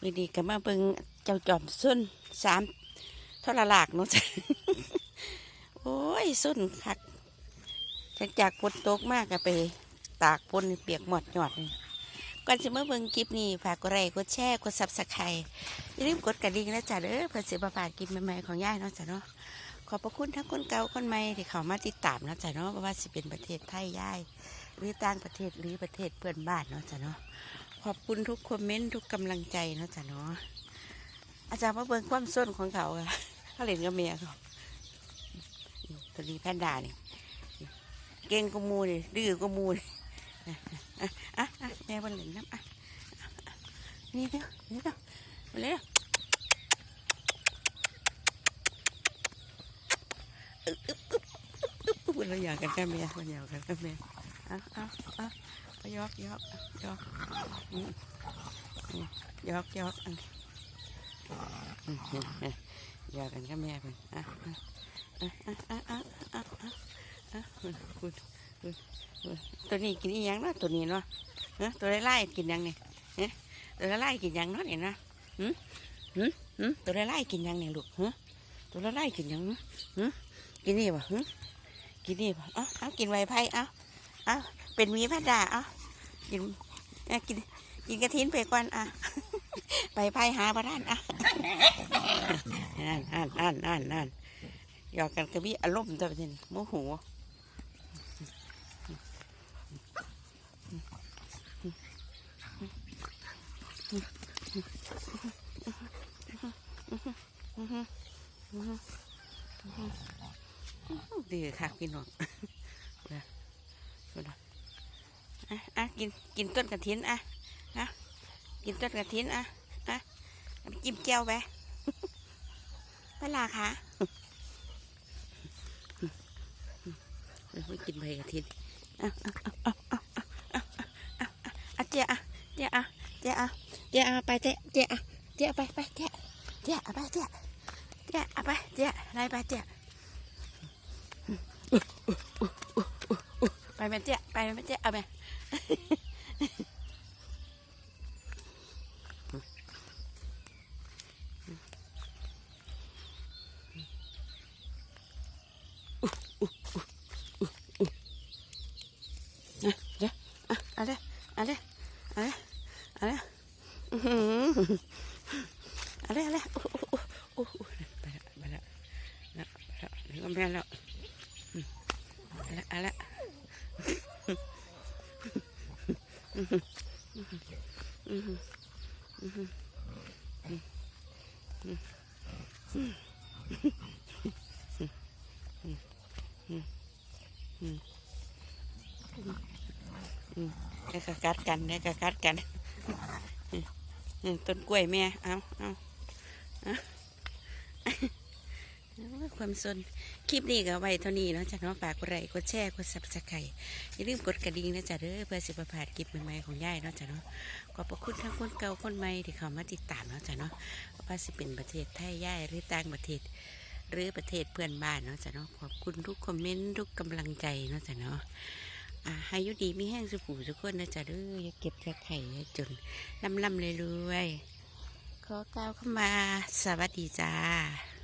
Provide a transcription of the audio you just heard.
มือดีก็มาเบิ่งเจ้าจอมส้นสามท่าละหลากเนาะจ้ะโอ้ยส้นคักฉันจากฝนตกมากก็ไป ตากฝนเปียกหมดหยอดก่อนจะมาเบิ่งคลิปนี้ฝากกดไลค์กดแชร์กดซับสไครต์อย่าลืมกดกระดิ่งนะจ๊ะเด้อเพื่อสิบประพาดคลิปใหม่ๆของย่ายเนาะจ้ะเนาะขอบพระคุณทั้งคนเก่าคนใหม่ที่เขามาติดตามเนาะจ้ะเนาะว่าสิเป็นประเทศไทยย่ายหรือต่างประเทศหรือประเทศเพื่อนบ้านเนาะจ้ะเนาะ ขอบคุณทุกคอมเมนต์ทุกกำลังใจนะจ้ะเนาะอาจารย์มาเบิ่งความส้นของเขาอะเขาเล่นกับเมียเขาตัวนี้แพนด้านี่เก่งกว่าหมูนี่ดื้อกว่าหมูนี่อะอะแม่บนเหล่นน้ำอะอะอะนี่เด้อนี่เด้อมาเลยอึ๊บอึ๊บอึ๊บอึ๊บอึ๊บเราอยากกันกับเมียมันอยากกันกับเมียเอะอะอะไป ยอกยอกยอกยอกยอกอันยอกกันก็แม่เป็นอะอะอะอะอะอะอะคุณคุณคุณตัวนี้กินยังเนาะตัวนี้เนาะเนาะตัวไล่ไล่กินยังเนี่ยเนี่ยตัวไล่ไล่กินยังเนาะเนี่ยนะหืมหืมหืมตัวไล่ไล่กินยังเนี่ยลูกหืมตัวไล่ไล่กินยังหืมกินนี่ป่ะหืมกินนี่ป่ะอ้าวกินไวไพ่อ้าว อาเป็นมีพัดดาเอ้ากินกินกินกระถินไปก่อนอะ ไปไพ่หาพระท่านอะนั่นนั่นนั่นนั่นนั่นหยอกกันกระบี่อารมณ์ตัวเป็นโมโหดีค่ะพี่น้อง คุอะกินกินต้นกระถินอะนะกินต้นกระถินอะอะจิ้มแก้วไปเวลาคะเราไม่กินใบกระถินอะอะอะอะอะอะอะเจ้าเจ้าเจ้าเจ้าไปเจ้าเจ้าเจ้าไปไปเจ้าเจ้าไปเจ้าเจ้าไปเจ้าอะไรไปเจ้า แม่เจ๊ไปแม่เจ๊เอาแม่อะไรอะไรอะไรอะไรอะไรอะไรโอ้โอ้โอ้โอ้ไปละไปละไปละไปละถึงกำแพงแล้วอะไรอะไร ได้กกัดกันได้กกัดกันอืมต้นกล้วยแม่ เอาเอา ความสน คลิปนี้ก็ไว้เท่านี้เนาะจ้ะเน้องฝากกดไลค์กดแชร์กดซับสไครต์อย่าลืมกดกระดิ่งนะจ๊ะเด้อเพื่อสิบประพาดคลิปใหม่ๆของย่ายเนาะจ้ะเนาะขอบพระคุณทั้งคนเก่าคนใหม่ที่เข้ามาติดตามเนาะจ้ะเนาะว่าสิเป็นประเทศไทยย่ายหรือต่างประเทศ หรือประเทศเพื่อนบ้านเนาะจ้ะเนาะขอบคุณทุกคอมเมนต์ทุกกำลังใจเนาะจ้ะเนาะอาอายุดีมีแห้งสุผูสุกคนนะจ๊ะเด้ออย่าเก็บอย่ไข่จนลำลำเลยรวยขอกล่าวเข้ามาสวัสดีจ้า